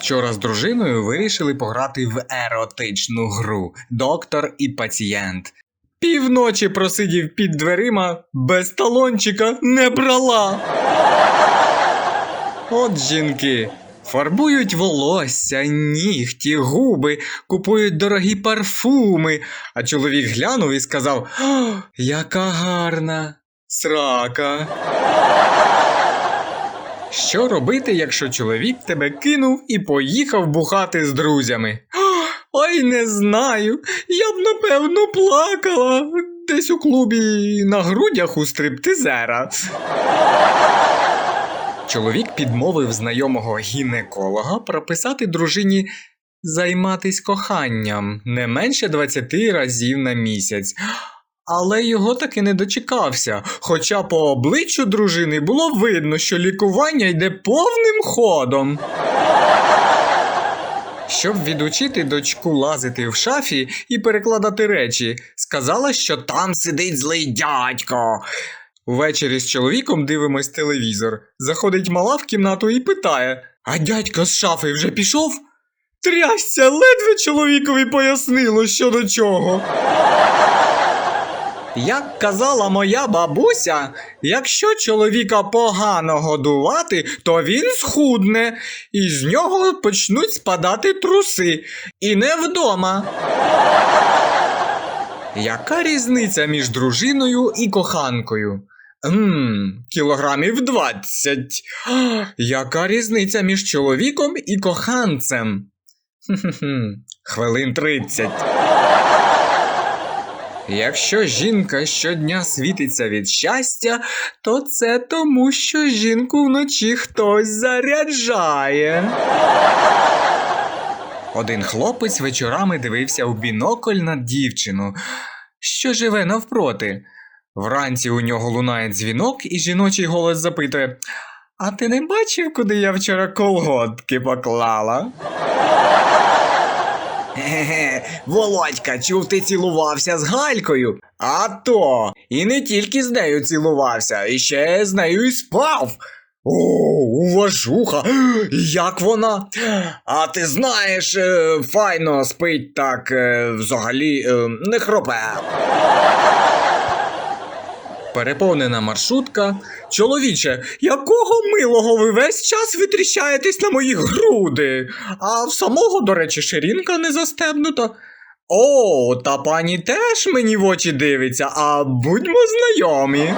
Вчора з дружиною вирішили пограти в еротичну гру Доктор і пацієнт. Півночі просидів під дверима, без талончика не брала. От жінки. Фарбують волосся, нігті, губи, купують дорогі парфуми, а чоловік глянув і сказав: яка гарна срака. Що робити, якщо чоловік тебе кинув і поїхав бухати з друзями? Ой, не знаю. Я б напевно плакала десь у клубі на грудях у стриптизера. Чоловік підмовив знайомого гінеколога прописати дружині займатись коханням не менше 20 разів на місяць. Але його таки не дочекався, хоча по обличчю дружини було видно, що лікування йде повним ходом. Щоб відучити дочку лазити в шафі і перекладати речі, сказала, що там сидить злий дядько. Увечері з чоловіком дивимось телевізор. Заходить мала в кімнату і питає: А дядько з шафи вже пішов? Трясся, ледве чоловікові пояснило, що до чого. Як казала моя бабуся, якщо чоловіка погано годувати, то він схудне, і з нього почнуть спадати труси. І не вдома. Яка різниця між дружиною і коханкою? Ммм, кілограмів 20. А, Яка різниця між чоловіком і коханцем? Хм-хм-хм, хвилин 30. Якщо жінка щодня світиться від щастя, то це тому, що жінку вночі хтось заряджає. Один хлопець вечорами дивився у бінокль на дівчину, що живе навпроти. Вранці у нього лунає дзвінок, і жіночий голос запитує: А ти не бачив, куди я вчора колготки поклала? Ге-ге, Володька, чув, ти цілувався з Галькою. А то, і не тільки з нею цілувався, і ще з нею і спав. О, уважуха, як вона? А ти знаєш, е, файно спить так е, взагалі е, не хропе. Переповнена маршрутка. Чоловіче, якого милого ви весь час витріщаєтесь на мої груди? А в самого, до речі, ширинка не застебнута. О, та пані теж мені в очі дивиться, а будьмо знайомі.